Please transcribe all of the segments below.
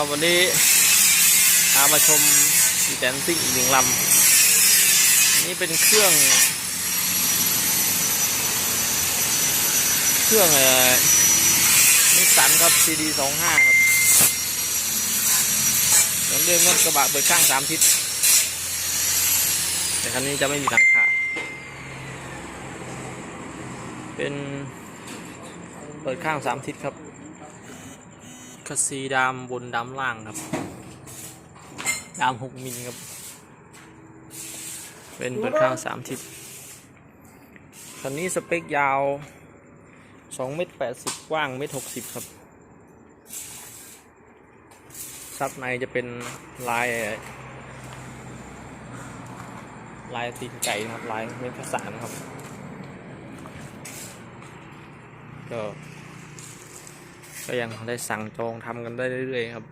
ก็วันนี้พามาชมดีแดนซิ่งอีกหนึ่งลำนี่เป็นเครื่อง เครื่องเอ่อนิสสันครับ CD สองห้าครับเหมือนเดิมครับกระบะเปิดข้างสามทิศ แต่คันนี้จะไม่มีหลังคาเป็นเปิดข้างสามทิศครับ คัสซีดามบนดามล่างครับ ดามหกมิลครับ เป็นเปิดข้างสามทิศคันนี้สเปคยาวสองเมตรแปดสิบกว้างเมตรหกสิบครับ ซับในจะเป็นลาย ลายตีนไก่นะครับ ลายเม็ดข้าวสารครับก็ ก็ยังได้สั่งจองทำกันได้เรื่อยๆครับ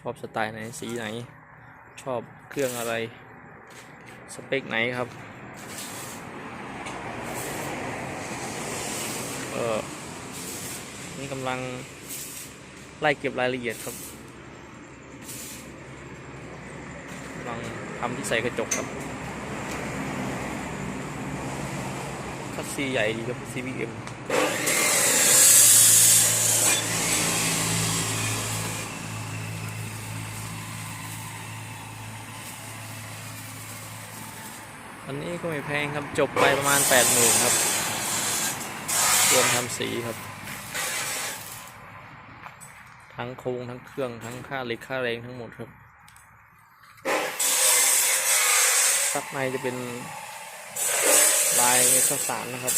ชอบสไตล์ไหนสีไหน ชอบเครื่องอะไร สเปคไหนครับเออนี่กำลังไล่เก็บรายละเอียดครับกำลังทำที่ใส่กระจกครับคัสซีใหญ่ดีครับ CBM อันนี้ก็ไม่แพงครับจบไปประมาณ8 0 0 0 0ครับรวมทำสีครับ ทั้งโครงทั้งเครื่องทั้งค่าเหล็กค่าแรงทั้งหมดครับซับในจะเป็นลายเมฆสารนะครับ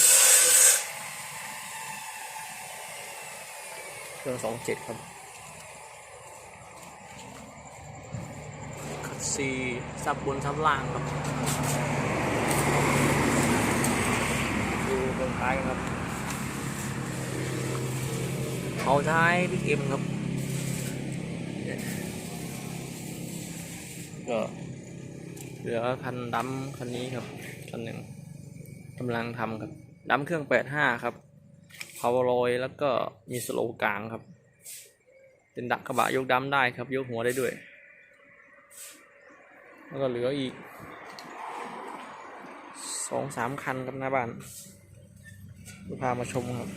เครื่องสองเจ็ดครับ คัดซีซับบนซับล่างครับดูเบื้องท้ายกันครับเอาท้ายบิ๊กเอ็มครับก็เหลือคันดำคันนี้ครับคันหนึ่งกำลังทำครับดำเครื่อง85ครับพาวลอยแล้วก็มีสโลว์กลางครับ เป็นดักกระบะยกดำได้ครับ ยกหัวได้ด้วย แล้วก็เหลืออีกสองสามคันครับหน้าบ้านลูกพามาชมครับ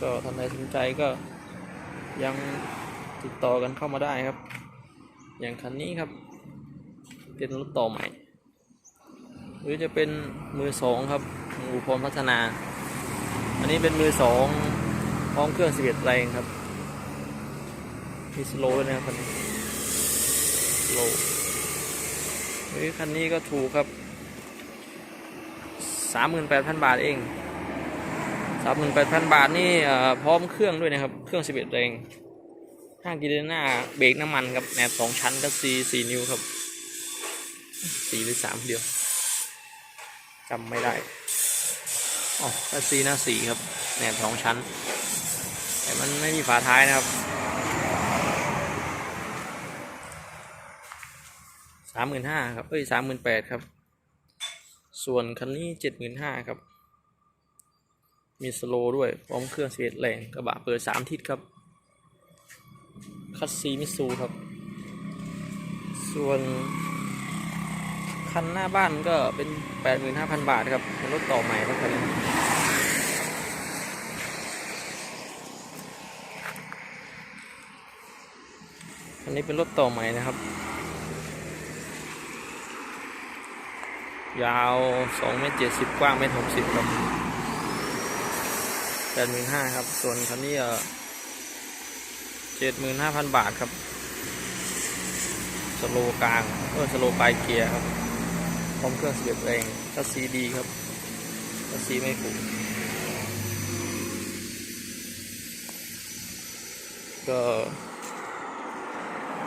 ก็ท่านใดสนใจก็ยังติดต่อกันเข้ามาได้ครับ อย่างคันนี้ครับ เป็นรถต่อใหม่ หรือจะเป็นมือสองครับอูพรพัฒนา อันนี้เป็นมือสองพร้อมเครื่อง 11แรงครับมีสโลว์ด้วยนะครับคันนี้ โลหรือคันนี้ก็ถูกครับ38,000บาทเอง38,000บาทนี่พร้อมเครื่องด้วยนะครับ เครื่อง11แรงห้างกิเลน่าเบรกน้ำมันครับแหนบสองชั้นก็ซีสี่นิ้วครับสี่หรือสามเดียวจำไม่ได้อ๋อก็ซีหน้าสี่ครับแหนบสองชั้น แต่มันไม่มีฝาท้ายนะครับ สามหมื่นห้าครับเอ้ยสามหมื่นแปดครับ ส่วนคันนี้เจ็ดหมื่นห้าครับ มีสโลด้วย พร้อมเครื่องเสียแรงกระบะเปิดสามทิศครับ คัสซีมิซูครับ ส่วนคันหน้าบ้านก็เป็น85,000บาทครับเป็นรถต่อใหม่ครับคันนี้อันนี้เป็นรถต่อใหม่นะครับ ยาว2เมตร70 กว้างเมตร60ครับ85,000ครับ ส่วนคันนี้เออเจ็ดหมื่นห้าพันบาทครับ สโลกลางเออสโลปลายเกียร์ครับ พร้อมเครื่องเสียบแรงคัสซีดีครับคัสซีไม่ผูกก็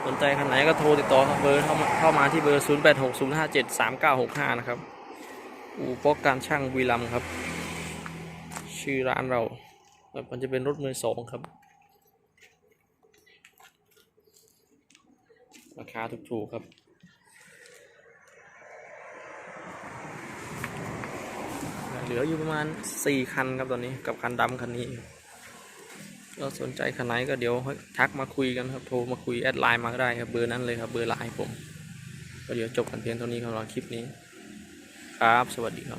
สนใจคันไหนก็โทรติดต่อเบอร์เข้ามาที่เบอร์ 0 8 6 0 5 7 3 9 6 5 นะครับ อู่ปอกการช่างวีลัมครับ ชื่อร้านเราแบบมันจะเป็นรถมือสองครับ ราคาถูกๆครับเหลืออยู่ประมาณ 4 คันครับตอนนี้กับคันดำคันนี้ ก็สนใจคันไหนก็เดี๋ยวทักมาคุยกันครับโทรมาคุยแอดไลน์มาก็ได้ครับเบอร์นั้นเลยครับเบอร์ไลน์ผม ก็เดี๋ยวจบกันเพียงเท่านี้ครับสำหรับคลิปนี้ ครับ สวัสดีครับ